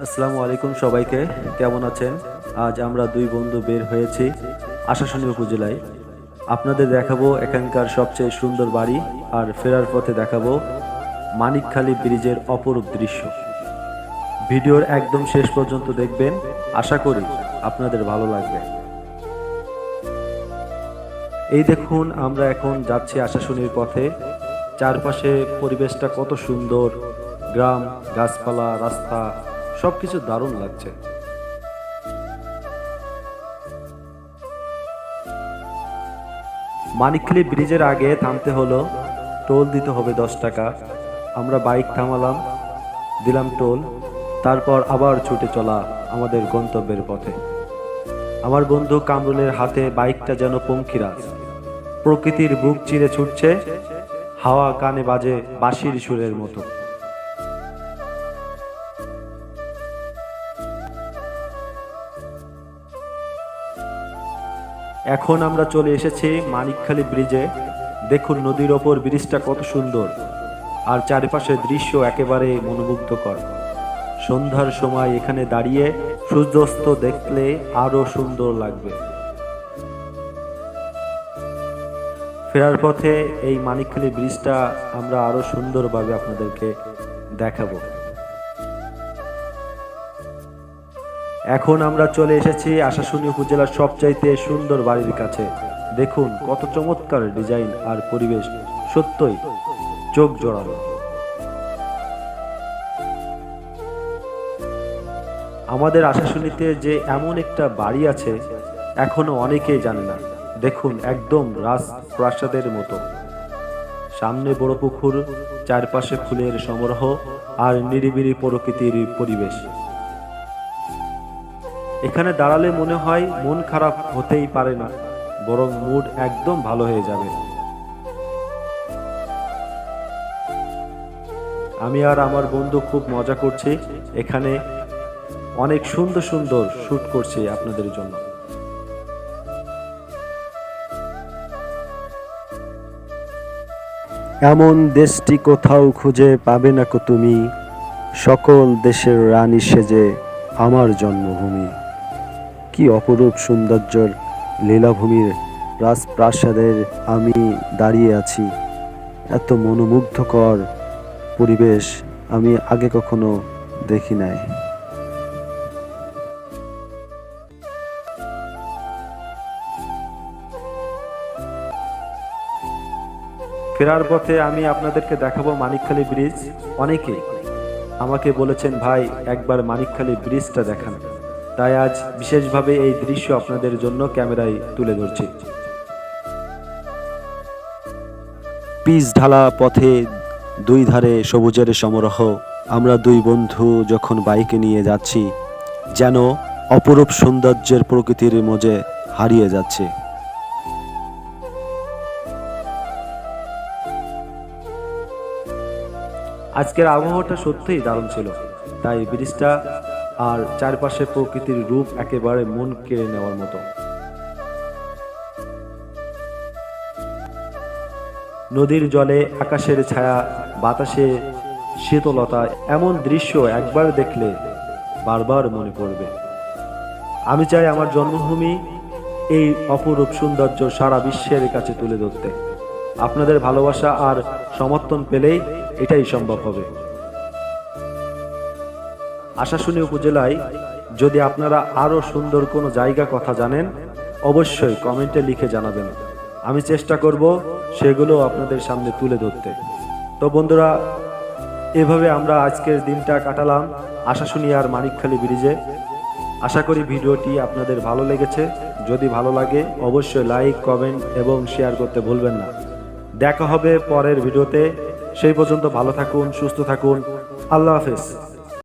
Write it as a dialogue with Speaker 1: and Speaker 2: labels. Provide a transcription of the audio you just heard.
Speaker 1: আসসালামু আলাইকুম সবাইকে, কেমন আছেন? আজ আমরা দুই বন্ধু বের হয়েছি আশাশুনি উপজেলায়। আপনাদের দেখাবো এখানকার সবচেয়ে সুন্দর বাড়ি আর ফেরার পথে দেখাবো মানিকখালী ব্রিজের অপরূপ দৃশ্য। ভিডিওর একদম শেষ পর্যন্ত দেখবেন, আশা করি আপনাদের ভালো লাগবে। এই দেখুন, আমরা এখন যাচ্ছি আশাশুনির পথে। চারপাশে পরিবেশটা কত সুন্দর। গ্রাম, গাছপালা, রাস্তা সবকিছু দারুণ লাগছে। মানিকখালী ব্রিজের আগে থামতে হলো, টোল দিতে হবে দশ টাকা। আমরা বাইক থামালাম, দিলাম টোল, তারপর আবার ছুটে চলা আমাদের গন্তব্যের পথে। আমার বন্ধু কামরুলের হাতে বাইকটা যেন পঙ্খিরাজ। প্রকৃতির বুক চিরে ছুটছে, হাওয়া কানে বাজে বাঁশির সুরের মতো। এখন আমরা চলে এসেছি মানিকখালী ব্রিজে। দেখুন নদীর ওপর ব্রিজটা কত সুন্দর। আর চারিপাশের দৃশ্য একেবারে মনোমুগ্ধকর। সন্ধ্যার সময় এখানে দাঁড়িয়ে সূর্যাস্ত দেখলে আরও সুন্দর লাগবে। ফেরার পথে এই মানিকখালী ব্রিজটা আমরা আরও সুন্দরভাবে আপনাদেরকে দেখাবো। এখন আমরা চলে এসেছি আশাশুনি উপজেলার সবচাইতে সুন্দর বাড়ির কাছে। দেখুন কত চমৎকার ডিজাইন আর পরিবেশ। সত্যই চোখ জোড়ানো আমাদের আশাশুনিতে যে এমন একটা বাড়ি আছে, এখনও অনেকেই জানে না। দেখুন একদম রাজপ্রাসাদের মতো। সামনে বড় পুকুর, চারপাশে ফুলের সমারোহ আর নিরিবিলি প্রকৃতির পরিবেশ। এখানে দাঁড়ালে মনে হয় মন খারাপ হতেই পারে না, বরং মুড একদম ভালো হয়ে যাবে। আমি আর আমার বন্ধু খুব মজা করছি, এখানে অনেক সুন্দর সুন্দর শুট করছি আপনাদের জন্য। এমন দেশটি কোথাও খুঁজে পাবে না কো তুমি, সকল দেশের রানী সেজে আমার জন্মভূমি। কি অপরূপ সৌন্দর্যর লীলাভূমির রাজপ্রাসাদের আমি দাঁড়িয়ে আছি। এত মনোমুগ্ধকর পরিবেশ আমি আগে কখনো দেখি নাই। ফেরার পথে আমি আপনাদেরকে দেখাবো মানিকখালী ব্রিজ। অনেকেই আমাকে বলেছেন, ভাই, একবার মানিকখালী ব্রিজটা দেখান। তাই আজ বিশেষভাবে এই দৃশ্য আপনাদের জন্য ক্যামেরায় তুলে ধরছি। পিচ ঢালা পথে দুই ধারে সবুজের সমারোহ আমরা দুই বন্ধু যখন বাইকে নিয়ে যাচ্ছি যেন অপরূপ সৌন্দর্যের প্রকৃতির মজে হারিয়ে যাচ্ছে। আজকের আবহাওয়াটা সত্যিই দারুণ ছিল তাই ব্রিজটা আর চারপাশে প্রকৃতির রূপ একেবারে মন কেড়ে নেওয়ার মতো। নদীর জলে, আকাশের ছায়া, বাতাসে শীতলতা, এমন দৃশ্য একবার দেখলে বারবার মনে পড়বে। আমি চাই আমার জন্মভূমি এই অপরূপ সৌন্দর্য সারা বিশ্বের কাছে তুলে ধরতে। আপনাদের ভালোবাসা আর সমর্থন পেলেই এটাই সম্ভব হবে। আশাশুনি উপজেলায়, যদি আপনারা আরও সুন্দর কোনো জায়গা কথা জানেন, অবশ্যই কমেন্টে লিখে জানাবেন। আমি চেষ্টা করব সেগুলো আপনাদের সামনে তুলে ধরতে। তো বন্ধুরা, এভাবে আমরা আজকের দিনটা কাটালাম আশাশুনি আর মানিকখালী ব্রিজে। আশা করি ভিডিওটি আপনাদের ভালো লেগেছে। যদি ভালো লাগে, অবশ্যই লাইক, কমেন্ট এবং শেয়ার করতে ভুলবেন না। দেখা হবে পরের ভিডিওতে। সেই পর্যন্ত ভালো থাকুন, সুস্থ থাকুন। আল্লাহ হাফেজ।